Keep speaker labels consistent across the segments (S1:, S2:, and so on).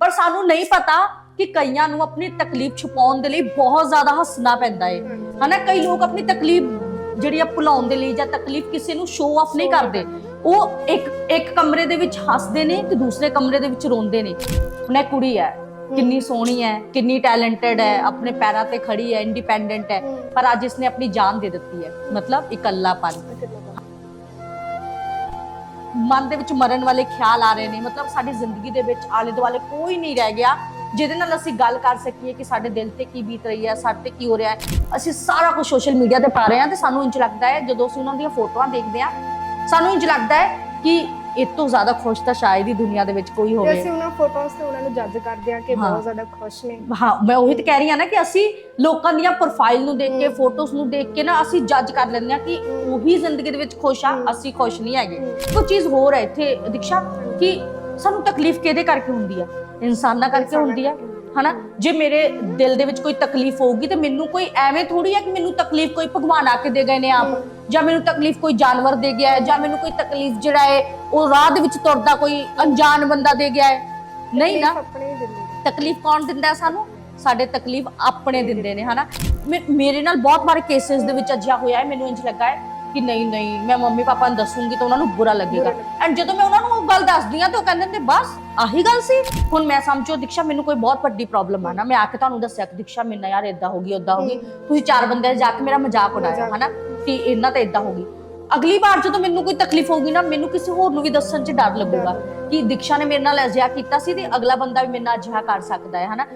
S1: ਪਰ ਸਾਨੂੰ ਨਹੀਂ ਪਤਾ ਕਿ ਕਈਆਂ ਨੂੰ ਆਪਣੀ ਤਕਲੀਫ ਛੁਪਾਉਣ ਦੇ ਲਈ ਬਹੁਤ ਜ਼ਿਆਦਾ ਹੱਸਣਾ ਪੈਂਦਾ ਏ। ਹਨਾ, ਕਈ ਲੋਕ ਆਪਣੀ ਤਕਲੀਫ ਜਿਹੜੀ ਆ ਭੁਲਾਉਣ ਦੇ ਲਈ ਜਾਂ ਤਕਲੀਫ ਕਿਸੇ ਨੂੰ ਸ਼ੋਅ ਆਫ ਨਹੀਂ ਕਰਦੇ। ਉਹ ਇੱਕ ਇੱਕ ਕਮਰੇ ਦੇ ਵਿੱਚ ਹੱਸਦੇ ਨੇ ਤੇ ਦੂਸਰੇ ਕਮਰੇ ਦੇ ਵਿੱਚ ਰੋਂਦੇ ਨੇ। ਹੁਣ ਕੁੜੀ ਹੈ, ਕਿੰਨੀ ਸੋਹਣੀ ਹੈ, ਕਿੰਨੀ ਟੈਲੈਂਟਡ ਹੈ, ਆਪਣੇ ਪੈਰਾਂ ਤੇ ਖੜੀ ਹੈ ਇੰਡੀਪੈਂਡੈਂਟ ਹੈ, ਪਰ ਅੱਜ ਇਸਨੇ ਆਪਣੀ ਜਾਨ ਦੇ ਦਿੱਤੀ ਹੈ। ਮਤਲਬ ਇਕੱਲਾਪਨ। ਮਨ ਦੇ ਵਿੱਚ ਮਰਨ ਵਾਲੇ ਖਿਆਲ ਆ ਰਹੇ ਨੇ। ਮਤਲਬ ਸਾਡੀ ਜ਼ਿੰਦਗੀ ਦੇ ਵਿੱਚ ਆਲੇ ਦੁਆਲੇ ਕੋਈ ਨਹੀਂ ਰਹਿ ਗਿਆ ਜਿਹਦੇ ਨਾਲ ਅਸੀਂ ਗੱਲ ਕਰ ਸਕੀਏ ਕਿ ਸਾਡੇ ਦਿਲ ਤੇ ਕੀ ਬੀਤ ਰਹੀ ਹੈ, ਸਾਡੇ ਤੇ ਕੀ ਹੋ ਰਿਹਾ ਹੈ। ਅਸੀਂ ਸਾਰਾ ਕੁਝ ਸੋਸ਼ਲ ਮੀਡੀਆ ਤੇ ਪਾ ਰਹੇ ਹਾਂ ਤੇ ਸਾਨੂੰ ਇੰਜ ਲੱਗਦਾ ਹੈ ਜਦੋਂ ਅਸੀਂ ਉਹਨਾਂ ਦੀਆਂ ਫੋਟੋਆਂ ਦੇਖਦੇ ਹਾਂ, ਸਾਨੂੰ ਇੰਜ ਲੱਗਦਾ ਹੈ ਕਿ ਇਹ ਤੋਂ ਜ਼ਿਆਦਾ ਖੁਸ਼ ਤਾਂ ਸ਼ਾਇਦ ਹੀ ਦੁਨੀਆ ਦੇ ਵਿੱਚ ਕੋਈ ਹੋਵੇ।
S2: ਅਸੀਂ ਉਹਨਾਂ ਫੋਟੋਜ਼ ਤੇ ਉਹਨਾਂ ਨੂੰ ਜੱਜ ਕਰਦੇ ਆ ਕਿ
S1: ਹਾਂ।
S2: ਬਹੁਤ ਜ਼ਿਆਦਾ ਖੁਸ਼ ਨੇ।
S1: ਹਾਂ ਮੈਂ ਉਹੀ ਤਾਂ ਕਹਿ ਰਹੀ ਹਾਂ ਨਾ ਕਿ ਅਸੀਂ ਲੋਕਾਂ ਦੀਆਂ ਪ੍ਰੋਫਾਈਲ ਨੂੰ ਦੇਖ ਕੇ ਫੋਟੋਜ਼ ਨੂੰ ਦੇਖ ਕੇ ਨਾ ਅਸੀਂ ਜੱਜ ਕਰ ਲੈਂਦੇ ਹਾਂ ਕਿ ਉਹੀ ਜ਼ਿੰਦਗੀ ਦੇ ਵਿੱਚ ਖੁਸ਼ ਆ ਅਸੀਂ ਖੁਸ਼ ਨਹੀਂ ਹੈਗੇ। ਕੋਈ ਚੀਜ਼ ਹੋਰ ਹੈ ਇੱਥੇ ਦੀਕਸ਼ਾ ਕਿ ਸਾਨੂੰ ਤਕਲੀਫ ਕਿਹਦੇ ਕਰਕੇ ਹੁੰਦੀ ਹੈ? ਇਨਸਾਨਾਂ ਕਰਕੇ ਹੁੰਦੀ ਹੈ। ਹਨਾ? ਜੇ ਮੇਰੇ ਦਿਲ ਦੇ ਵਿੱਚ ਕੋਈ ਤਕਲੀਫ ਹੋਊਗੀ ਤੇ ਮੈਨੂੰ ਕੋਈ ਐਵੇਂ ਥੋੜੀ ਹੈ ਕਿ ਮੈਨੂੰ ਤਕਲੀਫ ਕੋਈ ਭਗਵਾਨ ਆ ਕੇ ਦੇ ਗਏ ਨੇ ਆਪ। ਜਾਂ ਮੈਨੂੰ ਤਕਲੀਫ ਕੋਈ ਜਾਨਵਰ ਦੇ ਗਿਆ ਹੈ ਜਾਂ ਮੈਨੂੰ ਕੋਈ ਤਕਲੀਫ ਜਿਹੜਾ ਹੈ ਉਹ ਰਾਹ ਦੇ ਵਿੱਚ ਤੁਰਦਾ ਕੋਈ ਅਣਜਾਣ ਬੰਦਾ ਦੇ ਗਿਆ ਹੈ। ਨਹੀਂ ਨਾ। ਤਕਲੀਫ ਕੌਣ ਦਿੰਦਾ ਸਾਨੂੰ? ਸਾਡੇ ਤਕਲੀਫ ਆਪਣੇ ਦਿੰਦੇ ਨੇ ਹਨਾ? ਮੇਰੇ ਨਾਲ ਬਹੁਤ ਵਾਰ ਕੇਸਿਸ ਦੇ ਵਿੱਚ ਅਜਿਹਾ ਹੋਇਆ ਹੈ ਮੈਨੂੰ ਇੰਜ ਲੱਗਾ ਹੈ ਕਿ ਨਹੀਂ ਨਹੀਂ ਮੈਂ ਮੰਮੀ ਪਾਪਾ ਨੂੰ ਦੱਸੂਗੀ ਤਾਂ ਉਹਨਾਂ ਨੂੰ ਬੁਰਾ ਲੱਗੇਗਾ।
S2: ਬੁਰਾ
S1: ਐਂਡ ਜਦੋਂ ਮੈਂ ਉਹਨਾਂ ਗੱਲ ਦੱਸਦੀ ਆ ਤਾਂ ਉਹ ਕਹਿੰਦੇ ਨੇ ਬਸ ਆਹੀ ਗੱਲ ਸੀ। ਹੁਣ ਮੈਂ ਸਮਝੋ ਦੀਕਸ਼ਾ ਮੈਨੂੰ ਕੋਈ ਬਹੁਤ ਵੱਡੀ ਪ੍ਰੋਬਲਮ ਆ ਨਾ। ਮੈਂ ਆ ਕੇ ਤੁਹਾਨੂੰ ਦੱਸਿਆ ਕਿ ਦੀਕਸ਼ਾ ਮੇਰੇ ਨਾਲ ਯਾਰ ਇਦਾਂ ਹੋ ਗਈ ਉਦਾਂ ਹੋ ਗਈ। ਤੁਸੀਂ ਚਾਰ ਬੰਦੇ ਜਾ ਕੇ ਮੇਰਾ ਮਜ਼ਾਕ ਉਡਾਇਆ ਹਨਾ? ਕਿ ਇਹਨਾਂ ਤਾਂ ਇਦਾਂ ਹੋ ਗਈ। ਅਗਲੀ ਵਾਰ ਜਦੋਂ ਮੈਨੂੰ ਕੋਈ ਤਕਲੀਫ ਹੋਊਗੀ ਨਾ ਮੈਨੂੰ ਕਿਸੇ ਹੋਰ ਨੂੰ ਵੀ ਦੱਸਣ 'ਚ ਡਰ ਲੱਗੂਗਾ ਕਿ ਦੀਕਸ਼ਾ ਨੇ ਮੇਰੇ ਨਾਲ ਅਜਿਹਾ ਕੀਤਾ ਸੀ ਤੇ ਅਗਲਾ ਬੰਦਾ ਵੀ ਮੇਰੇ ਨਾਲ ਅਜਿਹਾ ਕਰ ਸਕਦਾ ਹੈ ਹਨਾ?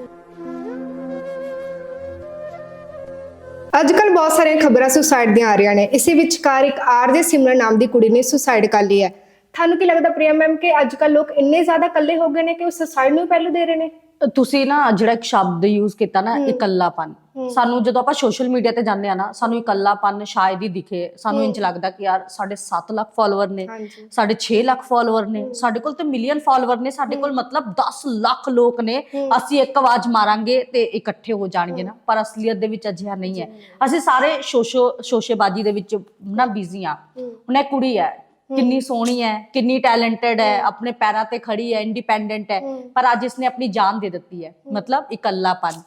S2: ਅੱਜ ਕੱਲ ਬਹੁਤ ਸਾਰੀਆਂ ਖਬਰਾਂ ਸੁਸਾਈਡ ਦੀਆਂ ਆ ਰਹੀਆਂ ਨੇ। ਇਸੇ ਵਿਚਕਾਰ ਇੱਕ ਆਰਜੇ ਸਿਮਰਨ ਨਾਮ ਦੀ ਕੁੜੀ ਨੇ ਸੁਸਾਈਡ ਕਰ ਲਈ ਹੈ। ਤੁਹਾਨੂੰ ਕੀ ਲੱਗਦਾ ਪ੍ਰਿਆ ਮੈਮ ਕਿ ਅੱਜ ਕੱਲ ਲੋਕ ਇੰਨੇ ਜ਼ਿਆਦਾ ਇਕੱਲੇ ਹੋ ਗਏ ਨੇ ਕਿ ਉਹ ਸੁਸਾਈਡ ਨੂੰ ਪਹਿਲੇ ਦੇ ਰਹੇ ਨੇ?
S1: ਤੁਸੀਂ ਨਾ ਜਿਹੜਾ ਇੱਕ ਸ਼ਬਦ ਯੂਜ਼ ਕੀਤਾ ਨਾ ਇਕੱਲਾਪਨ। ਸਾਨੂੰ ਜਦੋਂ ਆਪਾਂ ਸੋਸ਼ਲ ਮੀਡੀਆ ਤੇ ਜਾਂਦੇ ਆ ਨਾ ਸਾਨੂੰ ਇਕੱਲਾਪਨ ਸ਼ਾਇਦ ਹੀ ਦਿਖੇ। ਸਾਨੂੰ ਇੰਜ ਲੱਗਦਾ ਕਿ ਯਾਰ ਸਾਡੇ 7 ਲੱਖ ਫਾਲੋਅਰ ਨੇ ਸਾਡੇ 6 ਲੱਖ ਫਾਲੋਅਰ ਨੇ ਸਾਡੇ ਕੋਲ ਤੇ ਮਿਲੀਅਨ ਫਾਲੋਅਰ ਨੇ ਸਾਡੇ ਕੋਲ ਮਤਲਬ 10 ਲੱਖ ਲੋਕ ਨੇ। ਅਸੀਂ ਇੱਕ ਆਵਾਜ਼ ਮਾਰਾਂਗੇ ਤੇ ਇਕੱਠੇ ਹੋ ਜਾਣਗੇ ਨਾ। ਪਰ ਅਸਲੀਅਤ ਦੇ ਵਿੱਚ ਅਜਿਹਾ ਨਹੀਂ ਹੈ। ਅਸੀਂ ਸਾਰੇ ਸ਼ੋਸ਼ੋ ਸ਼ੋਸ਼ੇਬਾਜ਼ੀ ਦੇ ਵਿੱਚ ਨਾ ਬਿਜ਼ੀ ਆ ਹੁਣ ਇਹ ਕੁੜੀ ਹੈ ਕਿੰਨੀ ਸੋਹਣੀ ਹੈ ਕਿੰਨੀ ਟੈਲੈਂਟਡ ਹੈ ਆਪਣੇ ਪੈਰਾਂ ਤੇ ਖੜੀ ਹੈ ਇੰਡੀਪੈਂਡੈਂਟ ਹੈ ਪਰ ਅੱਜ ਇਸਨੇ ਆਪਣੀ ਜਾਨ ਦੇ ਦਿੱਤੀ ਹੈ ਮਤਲਬ ਇਕੱਲਾਪਨ।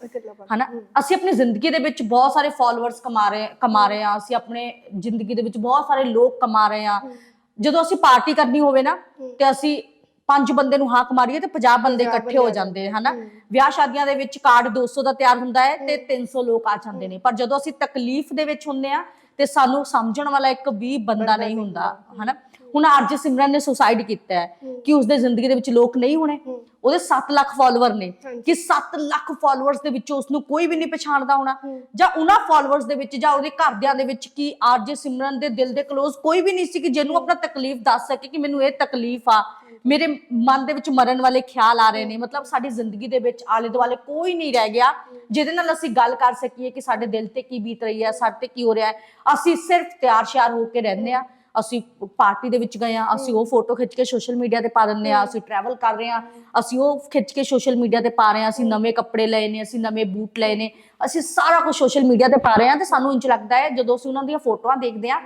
S1: ਹਨਾ? ਅਸੀਂ ਆਪਣੀ ਜ਼ਿੰਦਗੀ ਦੇ ਵਿੱਚ ਬਹੁਤ ਸਾਰੇ ਫਾਲੋਅਰਸ ਕਮਾ ਰਹੇ ਕਮਾ ਰਹੇ ਆ ਅਸੀਂ ਆਪਣੇ ਜ਼ਿੰਦਗੀ ਦੇ ਵਿੱਚ ਬਹੁਤ ਸਾਰੇ ਲੋਕ ਕਮਾ ਰਹੇ ਆ ਜਦੋਂ ਅਸੀਂ ਪਾਰਟੀ ਕਰਨੀ ਹੋਵੇ ਨਾ ਤੇ ਅਸੀਂ ਪੰਜ ਬੰਦੇ ਨੂੰ ਹਾਕ ਮਾਰੀਏ ਤੇ 50 ਬੰਦੇ ਇਕੱਠੇ ਹੋ ਜਾਂਦੇ ਨੇ ਹਨਾ? ਵਿਆਹ ਸ਼ਾਦੀਆਂ ਦੇ ਵਿੱਚ ਕਾਰਡ 200 ਦਾ ਤਿਆਰ ਹੁੰਦਾ ਹੈ ਤੇ 300 ਲੋਕ ਆ ਜਾਂਦੇ ਨੇ। ਪਰ ਜਦੋਂ ਅਸੀਂ ਤਕਲੀਫ ਦੇ ਵਿੱਚ ਹੁੰਦੇ ਆ ਤੇ ਸਾਨੂੰ ਸਮਝਣ ਵਾਲਾ ਇੱਕ ਵੀ ਬੰਦਾ ਨਹੀਂ ਹੁੰਦਾ ਹਨਾ? ਹੁਣ ਅਰਜ ਸਿਮਰਨ ਨੇ ਸੁਸਾਈਡ ਕੀਤਾ ਹੈ ਕਿ ਉਸਦੇ ਜ਼ਿੰਦਗੀ ਦੇ ਵਿੱਚ ਲੋਕ ਨਹੀਂ ਹੋਣੇ। ਉਹਦੇ 7 ਲੱਖ ਫਾਲੋਅਰ ਨੇ ਕਿ 7 ਲੱਖ ਫਾਲੋਅਰਸ ਦੇ ਵਿੱਚੋਂ ਉਸਨੂੰ ਕੋਈ ਵੀ ਨਹੀਂ ਪਛਾਣਦਾ ਹੋਣਾ। ਜਾਂ ਉਹਨਾਂ ਫਾਲੋਅਰਸ ਦੇ ਵਿੱਚ ਜਾਂ ਉਹਦੇ ਘਰਦਿਆਂ ਦੇ ਵਿੱਚ ਕੀ ਅਰਜ ਸਿਮਰਨ ਦੇ ਦਿਲ ਦੇ ਕਲੋਜ਼ ਕੋਈ ਵੀ ਨਹੀਂ ਸੀ ਕਿ ਜਿਹਨੂੰ ਆਪਣਾ ਤਕਲੀਫ ਦੱਸ ਸਕੇ ਕਿ ਮੈਨੂੰ ਇਹ ਤਕਲੀਫ ਆ। ਮੇਰੇ ਮਨ ਦੇ ਵਿੱਚ ਮਰਨ ਵਾਲੇ ਖਿਆਲ ਆ ਰਹੇ ਨੇ, ਮਤਲਬ ਸਾਡੀ ਜ਼ਿੰਦਗੀ ਦੇ ਵਿੱਚ ਆਲੇ ਦੁਆਲੇ ਕੋਈ ਨਹੀਂ ਰਹਿ ਗਿਆ, ਜਿਹਦੇ ਨਾਲ ਅਸੀਂ ਗੱਲ ਕਰ ਸਕੀਏ ਕਿ ਸਾਡੇ ਦਿਲ ਤੇ ਕੀ ਬੀਤ ਰਹੀ ਹੈ, ਸਾਡੇ ਤੇ ਕੀ ਹੋ ਰਿਹਾ ਹੈ। ਅਸੀਂ ਸਿਰਫ ਤਿਆਰ ਸ਼ਿਆਰ ਹੋ ਕੇ ਰਹਿੰਦੇ ਆ ਅਸੀਂ ਪਾਰਟੀ ਦੇ ਵਿੱਚ ਗਏ ਆ ਅਸੀਂ ਉਹ ਫੋਟੋ ਖਿੱਚ ਕੇ ਸੋਸ਼ਲ ਮੀਡੀਆ ਤੇ ਪਾ ਦਿੰਦੇ ਆ ਅਸੀਂ ਟਰੈਵਲ ਕਰ ਰਹੇ ਆ ਅਸੀਂ ਉਹ ਖਿੱਚ ਕੇ ਸੋਸ਼ਲ ਮੀਡੀਆ ਤੇ ਪਾ ਰਹੇ ਆ ਅਸੀਂ ਨਵੇਂ ਕੱਪੜੇ ਲਏ ਨੇ, ਅਸੀਂ ਨਵੇਂ ਬੂਟ ਲਏ ਨੇ, ਅਸੀਂ ਸਾਰਾ ਕੁਝ ਸੋਸ਼ਲ ਮੀਡੀਆ ਤੇ ਪਾ ਰਹੇ ਆ ਤੇ ਸਾਨੂੰ ਇੰਜ ਲੱਗਦਾ ਹੈ ਜਦੋਂ ਅਸੀਂ ਉਹਨਾਂ ਦੀਆਂ ਫੋਟੋਆਂ ਦੇਖਦੇ ਆ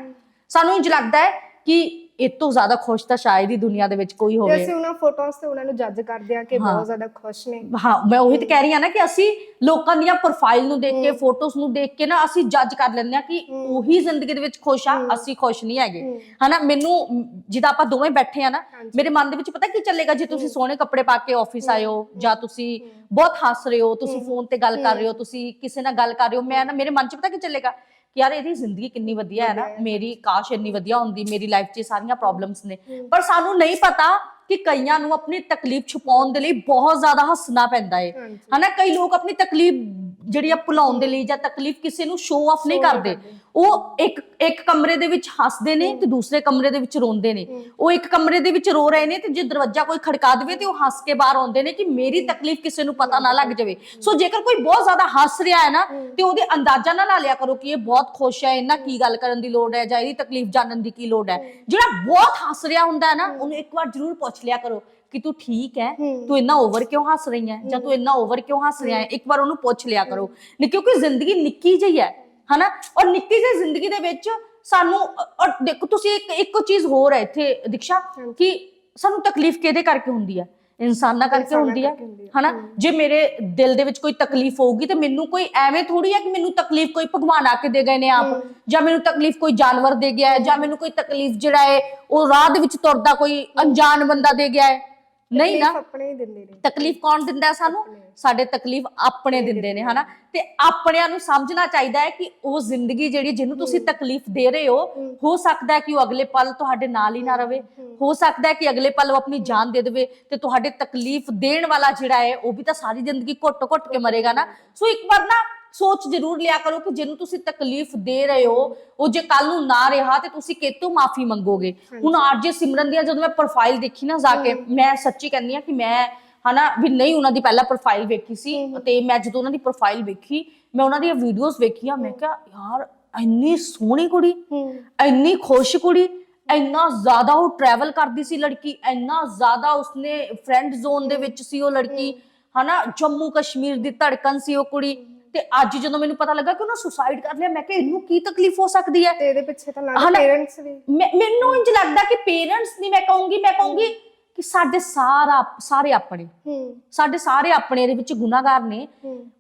S1: ਸਾਨੂੰ ਇੰਜ ਲੱਗਦਾ ਹੈ ਕਿ ਇਹ ਤੋਂ ਜ਼ਿਆਦਾ ਖੁਸ਼ ਤਾਂ ਸ਼ਾਇਦ ਹੀ ਦੁਨੀਆ ਦੇ ਵਿੱਚ ਕੋਈ ਹੋਵੇ।
S2: ਅਸੀਂ ਉਹਨਾਂ ਫੋਟੋਜ਼ ਤੇ ਉਹਨਾਂ ਨੂੰ ਜੱਜ ਕਰਦੇ ਆ ਕਿ ਬਹੁਤ ਜ਼ਿਆਦਾ ਖੁਸ਼ ਨੇ।
S1: ਹਾਂ ਮੈਂ ਉਹੀ ਤਾਂ ਕਹਿ ਰਹੀ ਹਾਂ ਨਾ ਕਿ ਅਸੀਂ ਲੋਕਾਂ ਦੀਆਂ ਪ੍ਰੋਫਾਈਲ ਨੂੰ ਦੇਖ ਕੇ ਫੋਟੋਜ਼ ਨੂੰ ਦੇਖ ਕੇ ਨਾ ਅਸੀਂ ਜੱਜ ਕਰ ਲੈਂਦੇ ਆ ਕਿ ਉਹੀ ਜ਼ਿੰਦਗੀ ਦੇ ਵਿੱਚ ਖੁਸ਼ ਆ ਅਸੀਂ ਖੁਸ਼ ਨਹੀਂ ਹੈਗੇ। ਹਨਾ ਮੈਨੂੰ ਜਿੱਦਾਂ ਆਪਾਂ ਦੋਵੇਂ ਬੈਠੇ ਆ ਨਾ ਮੇਰੇ ਮਨ ਦੇ ਵਿੱਚ ਪਤਾ ਕੀ ਚੱਲੇਗਾ? ਜੇ ਤੁਸੀਂ ਸੋਹਣੇ ਕੱਪੜੇ ਪਾ ਕੇ ਆਫਿਸ ਆਏ ਹੋ ਜਾਂ ਤੁਸੀਂ ਬਹੁਤ ਹੱਸ ਰਹੇ ਹੋ ਤੁਸੀਂ ਫੋਨ ਤੇ ਗੱਲ ਕਰ ਰਹੇ ਹੋ। ਤੁਸੀਂ ਕਿਸੇ ਨਾਲ ਗੱਲ ਕਰ ਰਹੇ ਹੋ ਮੈਂ ਨਾ ਮੇਰੇ ਮਨ 'ਚ ਪਤਾ ਕੀ ਚੱਲੇਗਾ? ਕਿ ਯਾਰ ਇਹਦੀ ਜ਼ਿੰਦਗੀ ਕਿੰਨੀ ਵਧੀਆ ਹੈ ਨਾ ਮੇਰੀ ਕਾਸ਼ ਇੰਨੀ ਵਧੀਆ ਹੁੰਦੀ ਮੇਰੀ ਲਾਈਫ 'ਚ ਸਾਰੀਆਂ ਪ੍ਰੋਬਲਮਸ ਨੇ। ਪਰ ਸਾਨੂੰ ਨਹੀਂ ਪਤਾ ਕਿ ਕਈਆਂ ਨੂੰ ਆਪਣੀ ਤਕਲੀਫ ਛੁਪਾਉਣ ਦੇ ਲਈ ਬਹੁਤ ਜ਼ਿਆਦਾ ਹੱਸਣਾ ਪੈਂਦਾ
S2: ਹਾਂਜੀ।
S1: ਹਨਾ ਕਈ ਲੋਕ ਆਪਣੀ ਤਕਲੀਫ ਜਿਹੜੀ ਆ ਭੁਲਾਉਣ ਦੇ ਲਈ ਜਾਂ ਤਕਲੀਫ ਕਿਸੇ ਨੂੰ ਸ਼ੋਅ ਆਫ ਨਹੀਂ ਕਰਦੇ। ਉਹ ਇੱਕ ਇੱਕ ਕਮਰੇ ਦੇ ਵਿੱਚ ਹੱਸਦੇ ਨੇ ਤੇ ਦੂਸਰੇ ਕਮਰੇ ਦੇ ਵਿੱਚ ਰੋਂਦੇ ਨੇ। ਉਹ ਇੱਕ ਕਮਰੇ ਦੇ ਵਿੱਚ ਰੋ ਰਹੇ ਨੇ ਤੇ ਜੇ ਦਰਵਾਜ਼ਾ ਕੋਈ ਖੜਕਾ ਦੇਵੇ ਤੇ ਉਹ ਹੱਸ ਕੇ ਬਾਹਰ ਆਉਂਦੇ ਨੇ ਕਿ ਮੇਰੀ ਤਕਲੀਫ ਕਿਸੇ ਨੂੰ ਪਤਾ ਨਾ ਲੱਗ ਜਾਵੇ। ਸੋ ਜੇਕਰ ਕੋਈ ਬਹੁਤ ਜ਼ਿਆਦਾ ਹੱਸ ਰਿਹਾ ਹੈ ਨਾ ਤੇ ਉਹਦੇ ਅੰਦਾਜ਼ਾ ਨਾ ਲਾ ਲਿਆ ਕਰੋ ਕਿ ਇਹ ਬਹੁਤ ਖੁਸ਼ ਹੈ ਇਹਨਾਂ ਕੀ ਗੱਲ ਕਰਨ ਦੀ ਲੋੜ ਹੈ ਜਾਂ ਇਹਦੀ ਤਕਲੀਫ ਜਾਣਨ ਦੀ ਕੀ ਲੋੜ ਹੈ। ਜਿਹੜਾ ਬਹੁਤ ਹੱਸ ਰਿਹਾ ਹੁੰਦਾ ਹੈ ਨਾ ਉਹਨੂੰ ਇੱਕ ਵਾਰ ਜ਼ਰੂਰ ਪੁੱਛ ਲਿਆ ਕਰੋ ਕਿ ਤੂੰ ਠੀਕ ਹੈ ਤੂੰ ਇੰਨਾ ਓਵਰ ਕਿਉਂ ਹੱਸ ਰਹੀ ਹੈ ਜਾਂ ਤੂੰ ਇੰਨਾ ਓਵਰ ਕਿਉਂ ਹੱਸ ਰਿਹਾ ਹੈ? ਇੱਕ ਵਾਰ ਉਹਨੂੰ ਪੁੱਛ ਲਿਆ ਕਰੋ। ਨਹੀਂ ਕਿਉਂਕਿ ਜ਼ਿੰਦਗੀ ਨਿੱਕੀ ਜਿਹੀ ਹੈ ਹਨਾ? ਔਰ ਨਿੱਕੀ ਜਿਹੀ ਜ਼ਿੰਦਗੀ ਦੇ ਵਿੱਚ ਸਾਨੂੰ ਔਰ ਦੇਖੋ ਤੁਸੀਂ ਇੱਕ ਇੱਕ ਚੀਜ਼ ਹੋਰ ਹੈ ਇੱਥੇ ਦੀਕਸ਼ਾ ਕਿ ਸਾਨੂੰ ਤਕਲੀਫ ਕਿਹਦੇ ਕਰਕੇ ਹੁੰਦੀ ਹੈ? ਇਨਸਾਨਾਂ
S2: ਕਰਕੇ ਹੁੰਦੀ ਹੈ।
S1: ਹਨਾ? ਜੇ ਮੇਰੇ ਦਿਲ ਦੇ ਵਿੱਚ ਕੋਈ ਤਕਲੀਫ ਹੋਊਗੀ ਤੇ ਮੈਨੂੰ ਕੋਈ ਐਵੇਂ ਥੋੜੀ ਹੈ ਕਿ ਮੈਨੂੰ ਤਕਲੀਫ ਕੋਈ ਭਗਵਾਨ ਆ ਕੇ ਦੇ ਗਏ ਨੇ ਆਪ ਜਾਂ ਮੈਨੂੰ ਤਕਲੀਫ ਕੋਈ ਜਾਨਵਰ ਦੇ ਗਿਆ ਹੈ ਜਾਂ ਮੈਨੂੰ ਕੋਈ ਤਕਲੀਫ ਜਿਹੜਾ ਹੈ ਉਹ ਰਾਹ ਦੇ ਵਿੱਚ ਤੁਰਦਾ ਕੋਈ ਅਣਜਾਣ ਬੰਦਾ ਦੇ ਗਿਆ ਹੈ। ਨਹੀਂ ਨਾ।
S2: ਤਕਲੀਫ ਆਪਣੇ ਹੀ ਦਿੰਦੇ ਨੇ।
S1: ਤਕਲੀਫ ਕੌਣ ਦਿੰਦਾ ਹੈ ਸਾਨੂੰ ਸਾਡੇ ਤਕਲੀਫ ਆਪਣੇ ਦਿੰਦੇ ਨੇ ਹਨਾ? ਤੇ ਆਪਣਿਆਂ ਨੂੰ ਸਮਝਣਾ ਚਾਹੀਦਾ ਹੈ ਕਿ ਉਹ ਜ਼ਿੰਦਗੀ ਜਿਹੜੀ ਜਿਹਨੂੰ ਤੁਸੀਂ ਤਕਲੀਫ ਦੇ ਰਹੇ ਹੋ ਹੋ। ਸਕਦਾ ਹੈ ਕਿ ਉਹ ਅਗਲੇ ਪਲ ਤੁਹਾਡੇ ਨਾਲ ਹੀ ਨਾ ਰਵੇ। ਹੋ। ਸਕਦਾ ਹੈ ਕਿ ਅਗਲੇ ਪਲ ਉਹ ਆਪਣੀ ਜਾਨ ਦੇ ਦੇਵੇ ਤੇ ਤੁਹਾਡੇ ਤਕਲੀਫ ਦੇਣ ਵਾਲਾ ਜਿਹੜਾ ਹੈ ਉਹ ਵੀ ਤਾਂ ਸਾਰੀ ਜ਼ਿੰਦਗੀ ਘੁੱਟ-ਘੁੱਟ ਕੇ ਮਰੇਗਾ ਨਾ। ਸੋ ਇੱਕ ਵਾਰ ਨਾ ਸੋਚ ਜ਼ਰੂਰ ਲਿਆ ਕਰੋ ਕਿ ਜਿਹਨੂੰ ਤੁਸੀਂ ਤਕਲੀਫ ਦੇ ਰਹੇ ਹੋ ਉਹ ਜੇ ਕੱਲ ਨੂੰ ਨਾ ਰਿਹਾ ਤੇ ਤੁਸੀਂ ਕਿਤੋਂ ਮਾਫੀ ਮੰਗੋਗੇ? ਹੁਣ ਆਰਜੇ ਸਿਮਰਨ ਦੀਆਂ ਜਦੋਂ ਮੈਂ ਪ੍ਰੋਫਾਈਲ ਦੇਖੀ ਨਾ ਜਾ ਕੇ ਮੈਂ ਸੱਚੀ ਕਹਿੰਦੀ ਆ ਕਿ ਮੈਂ ਹਨਾ ਵੀ ਨਹੀਂ ਉਹਨਾਂ ਦੀ ਪਹਿਲਾਂ ਪ੍ਰੋਫਾਈਲ ਵੇਖੀ ਸੀ ਤੇ ਮੈਂ ਜਦੋਂ ਉਹਨਾਂ ਦੀ ਪ੍ਰੋਫਾਈਲ ਵੇਖੀ ਮੈਂ ਉਹਨਾਂ ਦੀਆਂ ਵੀਡੀਓਜ਼ ਵੇਖੀਆਂ ਮੈਂ ਕਿਹਾ ਯਾਰ ਇੰਨੀ ਸੋਹਣੀ ਕੁੜੀ ਇੰਨੀ ਖੁਸ਼ ਕੁੜੀ ਇੰਨਾ ਜ਼ਿਆਦਾ ਉਹ ਟਰੈਵਲ ਕਰਦੀ ਸੀ ਲੜਕੀ ਇੰਨਾ ਜ਼ਿਆਦਾ ਉਸਨੇ ਫਰੈਂਡ ਜ਼ੋਨ ਦੇ ਵਿੱਚ ਸੀ ਉਹ ਲੜਕੀ ਹਨਾ ਜੰਮੂ ਕਸ਼ਮੀਰ ਦੀ ਧੜਕਨ ਸੀ ਉਹ ਕੁੜੀ ਤੇ ਅੱਜ ਜਦੋਂ ਮੈਨੂੰ ਪਤਾ ਲੱਗਾ ਕਿ ਉਹਨੇ ਸੁਸਾਈਡ ਕਰ ਲਿਆ ਮੈਂ ਕਿਹਾ ਇਹਨੂੰ ਕੀ ਤਕਲੀਫ ਹੋ ਸਕਦੀ ਹੈ?
S2: ਤੇ ਇਹਦੇ ਪਿੱਛੇ ਤਾਂ
S1: ਹਨਾ?
S2: ਪੇਰੈਂਟਸ ਵੀ।
S1: ਮੈਨੂੰ ਇੰਜ ਲੱਗਦਾ ਕਿ ਪੇਰੈਂਟਸ ਨਹੀਂ ਮੈਂ ਕਹੂੰਗੀ ਮੈਂ ਕਹੂੰਗੀ ਕਿ ਸਾਡੇ ਸਾਰਾ ਸਾਰੇ ਆਪਣੇ।
S2: ਹੂੰ।
S1: ਸਾਡੇ ਸਾਰੇ ਆਪਣੇ ਦੇ ਵਿੱਚ ਗੁਨਾਹਗਾਰ ਨੇ।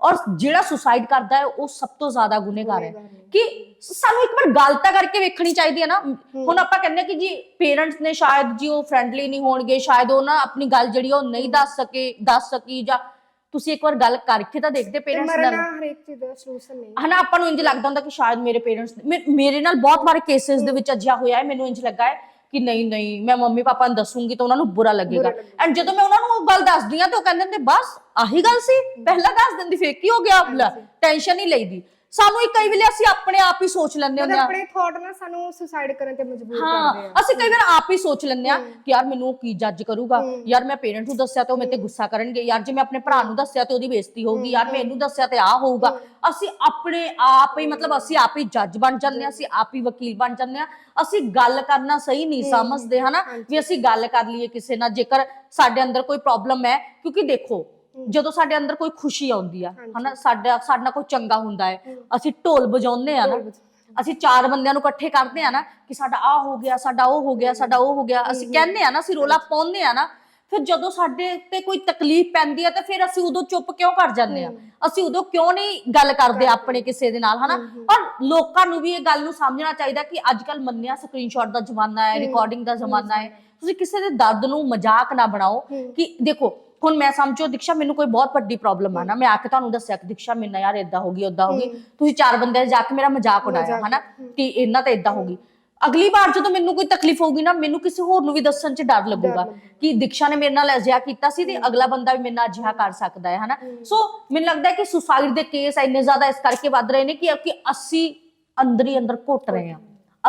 S1: ਔਰ ਜਿਹੜਾ ਸੁਸਾਈਡ ਕਰਦਾ ਹੈ ਉਹ ਸਭ ਤੋਂ ਜ਼ਿਆਦਾ
S2: ਗੁਨਹਗਾਰ ਹੈ।
S1: ਕਿ ਸਾਨੂੰ ਇੱਕ ਵਾਰ ਗੱਲ ਤਾਂ ਕਰਕੇ ਵੇਖਣੀ ਚਾਹੀਦੀ ਹੈ ਨਾ। ਹੁਣ ਆਪਾਂ ਕਹਿੰਦੇ ਕਿ ਜੀ ਪੇਰੈਂਟਸ ਨੇ ਸ਼ਾਇਦ ਜੀ ਉਹ ਫ੍ਰੈਂਡਲੀ ਨਹੀਂ ਹੋਣਗੇ ਸ਼ਾਇਦ ਉਹ ਨਾ ਆਪਣੀ ਗੱਲ ਜਿਹੜੀ ਉਹ ਨਹੀਂ ਦੱਸ ਸਕੇ ਦੱਸ ਸਕੀ ਜਾਂ ਤੁਸੀਂ ਇੱਕ ਵਾਰ ਗੱਲ ਕਰਕੇ ਤਾਂ ਦੇਖਦੇ ਪੇਰੈਂਟਸ ਨਾਲ।
S2: ਹਰੇਕ ਚੀਜ਼ ਦਾ ਸੋਲੂਸ਼ਨ ਨਹੀਂ।
S1: ਹਨਾ ਆਪਾਂ ਨੂੰ ਇੰਜ ਲੱਗਦਾ ਹੁੰਦਾ ਕਿ ਸ਼ਾਇਦ ਮੇਰੇ ਪੇਰੈਂਟਸ ਮੇਰੇ ਨਾਲ ਬਹੁਤ ਵਾਰ ਕੇਸਿਸ ਦੇ ਵਿੱਚ ਅਜਿਹਾ ਹੋਇਆ ਹੈ ਮੈਨੂੰ ਇੰਜ ਲੱਗਾ ਹੈ। ਕਿ ਨਹੀਂ ਨਹੀਂ ਮੈਂ ਮੰਮੀ ਪਾਪਾ ਨੂੰ ਦੱਸੂਗੀ ਤਾਂ ਉਹਨਾਂ ਨੂੰ ਬੁਰਾ ਲੱਗੇਗਾ। ਐਂਡ ਜਦੋਂ ਮੈਂ ਉਹਨਾਂ ਨੂੰ ਉਹ ਗੱਲ ਦੱਸਦੀ ਆ ਤਾਂ ਉਹ ਕਹਿੰਦੇ ਨੇ ਬਸ ਆਹੀ ਗੱਲ ਸੀ ਪਹਿਲਾਂ ਦੱਸ ਦਿੰਦੀ ਫੇਰ ਕੀ ਹੋ ਗਿਆ? ਟੈਨਸ਼ਨ ਨਹੀਂ ਲਈਦੀ। ਸਾਨੂੰ ਇੱਕ ਕਈ ਵੇਲੇ ਅਸੀਂ ਆਪਣੇ ਆਪ ਹੀ ਸੋਚ ਲੈਂਦੇ ਹੁੰਦੇ ਆ
S2: ਆਪਣੇ ਥਾਟ ਨਾਲ ਸਾਨੂੰ ਸੁਸਾਈਡ ਕਰਨ ਤੇ ਮਜਬੂਰ ਕਰਦੇ
S1: ਹਾਂ
S2: ਆ।
S1: ਅਸੀਂ ਕਈ ਵਾਰ ਆਪ ਹੀ ਸੋਚ ਲੈਂਦੇ ਆ ਕਿ ਯਾਰ ਮੈਨੂੰ ਉਹ ਕੀ ਜੱਜ ਕਰੂਗਾ? ਯਾਰ ਮੈਂ ਪੇਰੈਂਟਸ ਨੂੰ ਦੱਸਿਆ ਤੇ ਉਹ ਮੇਰੇ ਤੇ ਗੁੱਸਾ ਕਰਨਗੇ। ਯਾਰ ਜੇ ਮੈਂ ਆਪਣੇ ਭਰਾ ਨੂੰ ਦੱਸਿਆ ਤੇ ਉਹਦੀ ਬੇਇੱਜ਼ਤੀ ਹੋਊਗੀ। ਯਾਰ ਮੈਂ ਇਹਨੂੰ ਦੱਸਿਆ ਤੇ ਆ ਹੋਊਗਾ। ਅਸੀਂ ਆਪਣੇ ਆਪ ਹੀ ਮਤਲਬ ਅਸੀਂ ਆਪ ਹੀ ਜੱਜ ਬਣ ਜਾਂਦੇ ਆ ਅਸੀਂ ਆਪ ਹੀ ਵਕੀਲ ਬਣ ਜਾਂਦੇ ਆ ਅਸੀਂ ਗੱਲ ਕਰਨਾ ਸਹੀ ਨਹੀਂ ਸਮਝਦੇ ਹਨਾ? ਵੀ ਅਸੀਂ ਗੱਲ ਕਰ ਲਈਏ ਕਿਸੇ ਨਾਲ। ਜੇਕਰ ਸਾਡੇ ਅੰਦਰ ਕੋਈ ਪ੍ਰੋਬਲਮ ਹੈ ਕਿਉਂਕਿ ਦੇਖੋ ਜਦੋਂ ਸਾਡੇ ਅੰਦਰ ਕੋਈ ਖੁਸ਼ੀ ਆਉਂਦੀ ਆ ਹਨਾ ਸਾਡਾ ਸਾਡੇ ਨਾਲ ਕੋਈ ਚੰਗਾ ਹੁੰਦਾ ਹੈ ਅਸੀਂ ਢੋਲ ਵਜਾਉਂਦੇ ਆ ਨਾ ਅਸੀਂ ਚਾਰ ਬੰਦਿਆਂ ਨੂੰ ਇਕੱਠੇ ਕਰਦੇ ਆ ਨਾ ਕਿ ਸਾਡਾ ਆ ਹੋ ਗਿਆ ਸਾਡਾ ਉਹ ਹੋ ਗਿਆ ਸਾਡਾ ਉਹ ਹੋ ਗਿਆ ਅਸੀਂ ਕਹਿੰਦੇ ਆ ਨਾ ਅਸੀਂ ਰੋਲਾ ਪਾਉਂਦੇ ਆ ਨਾ ਫਿਰ ਜਦੋਂ ਸਾਡੇ ਤੇ ਕੋਈ ਤਕਲੀਫ ਪੈਂਦੀ ਆ ਤਾਂ ਫਿਰ ਅਸੀਂ ਉਦੋਂ ਚੁੱਪ ਕਿਉਂ ਕਰ ਜਾਂਦੇ ਆ? ਅਸੀਂ ਉਦੋਂ ਕਿਉਂ ਨਹੀਂ ਗੱਲ ਕਰਦੇ ਆਪਣੇ ਕਿਸੇ ਦੇ ਨਾਲ ਹਨਾ? ਔਰ ਲੋਕਾਂ ਨੂੰ ਵੀ ਇਹ ਗੱਲ ਨੂੰ ਸਮਝਣਾ ਚਾਹੀਦਾ ਕਿ ਅੱਜ ਕੱਲ ਮੰਨਿਆ ਸਕਰੀਨਸ਼ਾਟ ਦਾ ਜ਼ਮਾਨਾ ਹੈ ਰਿਕਾਰਡਿੰਗ ਦਾ ਜ਼ਮਾਨਾ ਹੈ। ਤੁਸੀਂ ਕਿਸੇ ਦੇ ਦਰਦ ਨੂੰ ਮਜ਼ਾਕ ਨਾ ਬਣਾਓ ਕਿ ਦੇਖੋ ਹੁਣ ਮੈਂ ਸਮਝੋ ਦੀਕਸ਼ਾ ਮੈਨੂੰ ਕੋਈ ਬਹੁਤ ਵੱਡੀ ਪ੍ਰੋਬਲਮ ਆ ਨਾ। ਮੈਂ ਆ ਕੇ ਤੁਹਾਨੂੰ ਦੱਸਿਆ ਕਿ ਦੀਕਸ਼ਾ ਮੇਰੇ ਨਾਲ ਯਾਰ ਇਦਾਂ ਹੋ ਗਈ ਉਦਾਂ ਹੋ ਗਈ। ਤੁਸੀਂ ਚਾਰ ਬੰਦਿਆਂ ਜਾ ਕੇ ਮੇਰਾ ਮਜ਼ਾਕ ਉਡਾਇਆ ਹਨਾ? ਕਿ ਇਹਨਾਂ ਤਾਂ ਇਦਾਂ ਹੋ ਗਈ। ਅਗਲੀ ਵਾਰ ਜਦੋਂ ਮੈਨੂੰ ਕੋਈ ਤਕਲੀਫ ਹੋਊਗੀ ਨਾ ਮੈਨੂੰ ਕਿਸੇ ਹੋਰ ਨੂੰ ਵੀ ਦੱਸਣ 'ਚ ਡਰ ਲੱਗੂਗਾ ਕਿ ਦੀਕਸ਼ਾ ਨੇ ਮੇਰੇ ਨਾਲ ਅਜਿਹਾ ਕੀਤਾ ਸੀ ਤੇ ਅਗਲਾ ਬੰਦਾ ਵੀ ਮੇਰੇ ਨਾਲ ਅਜਿਹਾ ਕਰ ਸਕਦਾ ਹੈ ਹਨਾ? ਸੋ ਮੈਨੂੰ ਲੱਗਦਾ ਹੈ ਕਿ ਸੁਸਾਈਡ ਦੇ ਕੇਸ ਇੰਨੇ ਜ਼ਿਆਦਾ ਇਸ ਕਰਕੇ ਵੱਧ ਰਹੇ ਨੇ ਕਿ ਕਿ ਅਸੀਂ ਅੰਦਰ ਹੀ ਅੰਦਰ ਘੁੱਟ ਰਹੇ ਹਾਂ।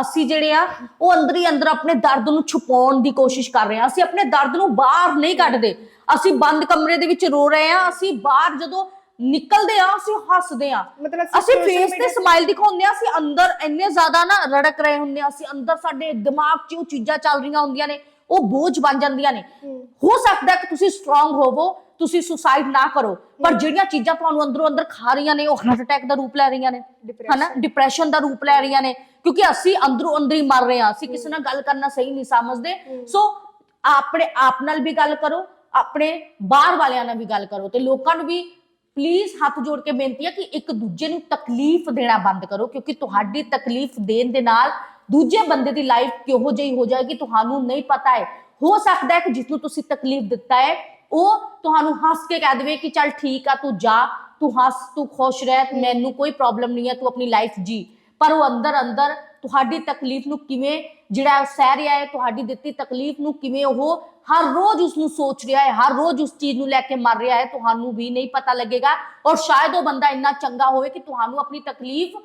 S1: ਅਸੀਂ ਜਿਹੜੇ ਆ ਉਹ ਅੰਦਰ ਹੀ ਅੰਦਰ ਆਪਣੇ ਦਰਦ ਨੂੰ ਛੁਪਾਉਣ ਦੀ ਕੋਸ਼ਿਸ਼ ਕਰ ਰਹੇ ਹਾਂ। ਅਸੀਂ ਆਪਣੇ ਦਰਦ ਨੂੰ ਬਾਹਰ ਨਹੀਂ ਕੱਢਦੇ। ਅਸੀਂ ਬੰਦ ਕਮਰੇ ਦੇ ਵਿੱਚ ਰੋ ਰਹੇ ਹਾਂ ਅਸੀਂ ਬਾਹਰ ਜਦੋਂ ਨਿਕਲਦੇ ਆ ਅਸੀਂ ਹੱਸਦੇ ਆ
S2: ਮਤਲਬ
S1: ਅਸੀਂ ਫੇਸ ਤੇ ਸਮਾਈਲ ਦਿਖਾਉਂਦੇ ਆ ਅਸੀਂ ਅੰਦਰ ਇੰਨੇ ਜ਼ਿਆਦਾ ਨਾ ਰੜਕ ਰਹੇ ਹੁੰਦੇ ਆ ਅਸੀਂ ਅੰਦਰ ਸਾਡੇ ਦਿਮਾਗ 'ਚ ਉਹ ਚੀਜ਼ਾਂ ਚੱਲ ਰਹੀਆਂ ਹੁੰਦੀਆਂ ਨੇ ਉਹ ਬੋਝ ਬਣ ਜਾਂਦੀਆਂ ਨੇ। ਹੋ। ਸਕਦਾ ਕਿ ਤੁਸੀਂ ਸਟਰੋਂਗ ਹੋਵੋ ਤੁਸੀਂ ਸੁਸਾਈਡ ਨਾ ਕਰੋ ਪਰ ਜਿਹੜੀਆਂ ਚੀਜ਼ਾਂ ਤੁਹਾਨੂੰ ਅੰਦਰੋਂ ਅੰਦਰ ਖਾ ਰਹੀਆਂ ਨੇ ਉਹ ਹਾਰਟ ਅਟੈਕ ਦਾ ਰੂਪ ਲੈ ਰਹੀਆਂ ਨੇ ਹਨਾ? ਡਿਪਰੈਸ਼ਨ ਦਾ ਰੂਪ ਲੈ ਰਹੀਆਂ ਨੇ ਕਿਉਂਕਿ ਅਸੀਂ ਅੰਦਰੋਂ ਅੰਦਰ ਹੀ ਮਰ ਰਹੇ ਹਾਂ। ਅਸੀਂ ਕਿਸੇ ਨਾਲ ਗੱਲ ਕਰਨਾ ਸਹੀ ਨਹੀਂ ਸਮਝਦੇ। ਸੋ ਆਪਣੇ ਆਪ ਨਾਲ ਵੀ ਗੱਲ ਕਰੋ ਆਪਣੇ ਬਾਹਰ ਵਾਲਿਆਂ ਨਾਲ ਵੀ ਗੱਲ ਕਰੋ ਤੇ ਲੋਕਾਂ ਨੂੰ ਵੀ ਪਲੀਜ਼ ਹੱਥ ਜੋੜ ਕੇ ਬੇਨਤੀ ਹੈ ਕਿ ਇੱਕ ਦੂਜੇ ਨੂੰ ਤਕਲੀਫ ਦੇਣਾ ਬੰਦ ਕਰੋ, ਕਿਉਂਕਿ ਤੁਹਾਡੀ ਤਕਲੀਫ ਦੇਣ ਦੇ ਨਾਲ ਦੂਜੇ ਬੰਦੇ ਦੀ ਲਾਈਫ ਕਿਹੋ ਜਿਹੀ ਹੋ ਜਾਏਗੀ ਤੁਹਾਨੂੰ ਨਹੀਂ ਪਤਾ ਹੈ। ਹੋ ਸਕਦਾ ਹੈ ਕਿ ਜਿਸ ਨੂੰ ਤੁਸੀਂ ਤਕਲੀਫ ਦਿੱਤਾ ਹੈ, ਉਹ ਤੁਹਾਨੂੰ ਹੱਸ ਕੇ ਕਹਿ ਦੇਵੇ ਕਿ ਚੱਲ ਠੀਕ ਆ, ਤੂੰ ਜਾ, ਤੂੰ ਹੱਸ, ਤੂੰ ਖੁਸ਼ ਰਹਿ, ਮੈਨੂੰ ਕੋਈ ਪ੍ਰੋਬਲਮ ਨਹੀਂ ਹੈ, ਤੂੰ ਆਪਣੀ ਲਾਈਫ ਜੀ। ਪਰ ਉਹ ਅੰਦਰ ਅੰਦਰ ਤੁਹਾਡੀ ਤਕਲੀਫ ਨੂੰ ਕਿਵੇਂ ਜਿਹੜਾ ਉਹ ਸਹਿ ਰਿਹਾ ਹੈ, ਤੁਹਾਡੀ ਦਿੱਤੀ ਤਕਲੀਫ ਨੂੰ ਕਿਵੇਂ ਉਹ ਹਰ ਰੋਜ਼ ਉਸ ਨੂੰ ਸੋਚ ਰਿਹਾ ਹੈ, ਹਰ ਰੋਜ਼ ਉਸ ਚੀਜ਼ ਨੂੰ ਲੈ ਕੇ ਮਰ ਰਿਹਾ ਹੈ, ਤੁਹਾਨੂੰ ਵੀ ਨਹੀਂ ਪਤਾ ਲੱਗੇਗਾ ਔਰ ਸ਼ਾਇਦ ਉਹ ਬੰਦਾ ਇੰਨਾ ਚੰਗਾ ਹੋਵੇ ਕਿ ਤੁਹਾਨੂੰ ਆਪਣੀ ਤਕਲੀਫ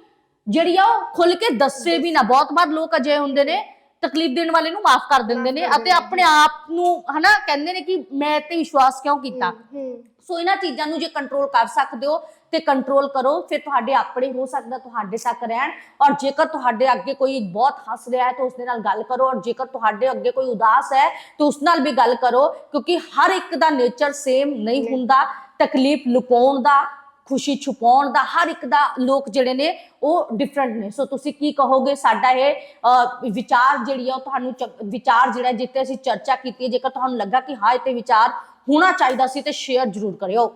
S1: ਜਿਹੜੀ ਆ ਉਹ ਖੁੱਲ ਕੇ ਦੱਸੇ ਵੀ ਨਾ। ਬਹੁਤ ਵਾਰ ਲੋਕ ਅਜੇ ਹੁੰਦੇ ਨੇ ਤਕਲੀਫ ਦੇਣ ਵਾਲੇ ਨੂੰ ਮਾਫ ਕਰ ਦਿੰਦੇ ਨੇ ਅਤੇ ਆਪਣੇ ਆਪ ਨੂੰ ਹਨਾ ਕਹਿੰਦੇ ਨੇ ਕਿ ਮੈਂ ਤੇ ਵਿਸ਼ਵਾਸ ਕਿਉਂ ਕੀਤਾ? ਸੋ ਇਹਨਾਂ ਚੀਜ਼ਾਂ ਨੂੰ ਜੇ ਕੰਟਰੋਲ ਕਰ ਸਕਦੇ ਹੋ ਤੇ ਕੰਟਰੋਲ ਕਰੋ ਫਿਰ ਤੁਹਾਡੇ ਆਪਣੇ ਹੋ ਸਕਦਾ ਤੁਹਾਡੇ ਤੱਕ ਰਹਿਣ ਔਰ ਜੇਕਰ ਤੁਹਾਡੇ ਅੱਗੇ ਕੋਈ ਬਹੁਤ ਹੱਸ ਰਿਹਾ ਹੈ ਤਾਂ ਉਸ ਦੇ ਨਾਲ ਗੱਲ ਕਰੋ ਔਰ ਜੇਕਰ ਤੁਹਾਡੇ ਅੱਗੇ ਕੋਈ ਉਦਾਸ ਹੈ ਤਾਂ ਉਸ ਨਾਲ ਵੀ ਗੱਲ ਕਰੋ ਕਿਉਂਕਿ ਹਰ ਇੱਕ ਦਾ ਨੇਚਰ ਸੇਮ ਨਹੀਂ ਹੁੰਦਾ ਤਕਲੀਫ ਲੁਕਾਉਣ ਦਾ ਖੁਸ਼ੀ ਛੁਪਾਉਣ ਦਾ, ਹਰ ਇੱਕ ਦਾ ਲੋਕ ਜਿਹੜੇ ਨੇ ਉਹ ਡਿਫਰੈਂਟ ਨੇ। ਸੋ ਤੁਸੀਂ ਕੀ ਕਹੋਗੇ? ਸਾਡਾ ਇਹ ਵਿਚਾਰ ਜਿਹੜੀ ਆ ਉਹ ਤੁਹਾਨੂੰ ਚ- ਵਿਚਾਰ ਜਿਹੜਾ ਜਿੱਤੇ ਅਸੀਂ ਚਰਚਾ ਕੀਤੀ ਜੇਕਰ ਤੁਹਾਨੂੰ ਲੱਗਾ ਕਿ ਹਾਂ, ਇਹ ਤੇ ਵਿਚਾਰ ਹੋਣਾ ਚਾਹੀਦਾ ਸੀ, ਤੇ ਸ਼ੇਅਰ ਜ਼ਰੂਰ ਕਰਿਓ।